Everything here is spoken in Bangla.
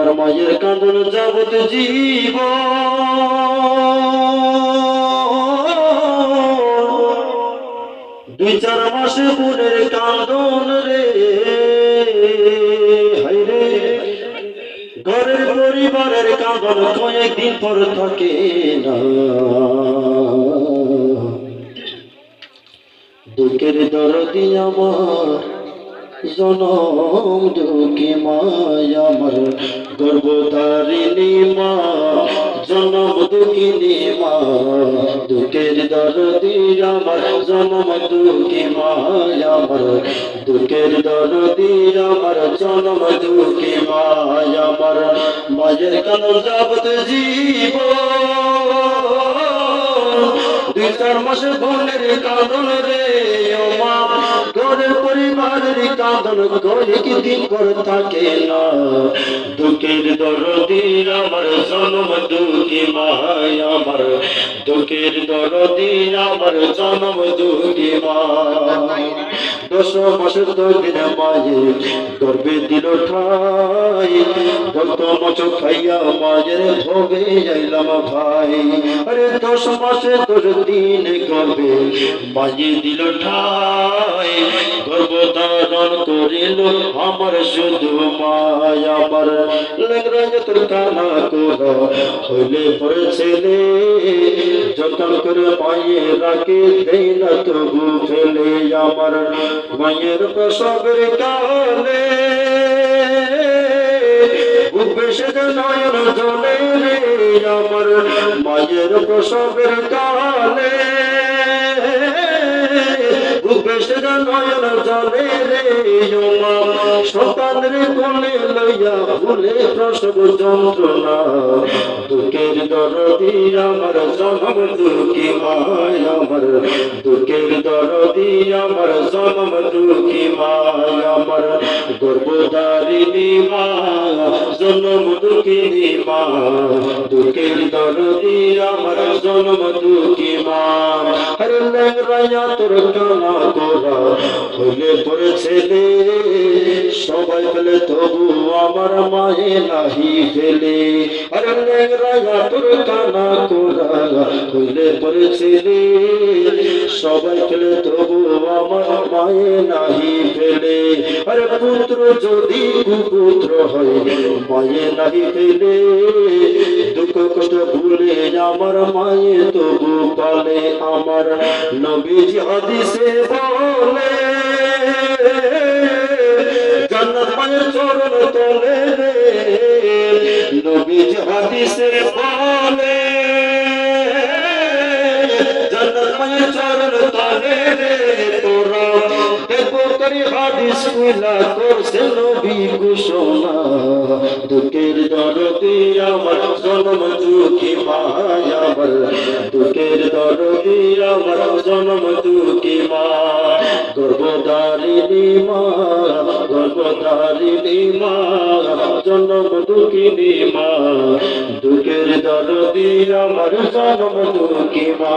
আমার মায়ের কাঁদন যাবত জীব দুই চার মাসে বোনের হাই রে। ঘরের পরিবারের কাঁদন কয়েকদিন পর থাকে না। দুঃখের দরদি আমার জনম দুঃখী মায় আমার গর্ভধারিণী মা, জনম দুঃখিনী মা, দুঃখের দরদি আমার, জনম দুঃখী মায় আমার দুঃখের দরদি আমার, জনম দুঃখী মায় আমার মায়ের কান যাবত জীব দুই চার মাসে বোনের কাঁদন রে মা পরিবারের কাঁদন কয়েক দিন পর থাকে না। দুঃখের দরদি আমার জনম, দুঃখী মায় আমার। দুঃখের দরদি আমার জনম, দুঃখী মা দশ মাসের দিন মায়ে গর্বে দিল ঠাই। রক্ত মচ খাইয়া মায়ের ভোগে যাইলাম ভাই। আরে দশ মাসে দশ দিন মায়ে দিল ঠাই। গর্বধারণ করিল, আমার শুধু মায় আমার। লেংরাজ তোর কানা কর। হইলে পরে ছেলে, যতন করে মায়ে রাখে, দেই না তবু ফেলে আমার। মায়ের প্রসবের কালে নয়ন জলে রে আমার। মায়ের প্রসবের কালে উদ্বেশে নয়ন জলে রে সন্তানের কোলে লইয়া ভুলে প্রসব যন্ত্রণা। জনম দুঃখী মা জনম দুঃখিনী মা তোর কানা তোরা হইলে ছেলে সবাই ফেলে তবু আমার মায়ে নাহি ফেলে। আরে লেংরাইয়া সবাই ফেলে তবু আমার মায়ে নাহি ফেলে। আরে পুত্র, যদি ভুলে আমার মায়ে তবু পালে, আমার নবীজি হাদিসে বলে, জান্নাত মায়ের চরণ তলে নবীজি হাদিসে বলে দেখো করি হাদিসগুলা করছে নবী ঘোষণা, দুঃখের দরদি আমার জনম দুঃখী মায় আমার দুঃখের দরদি আমার জনম দুঃখী মা। গর্ভধারিণী মা গর্ভধারিণী মা, জনম দুঃখিনী মা। দুঃখের দরদি আমার জনম দুঃখী মা।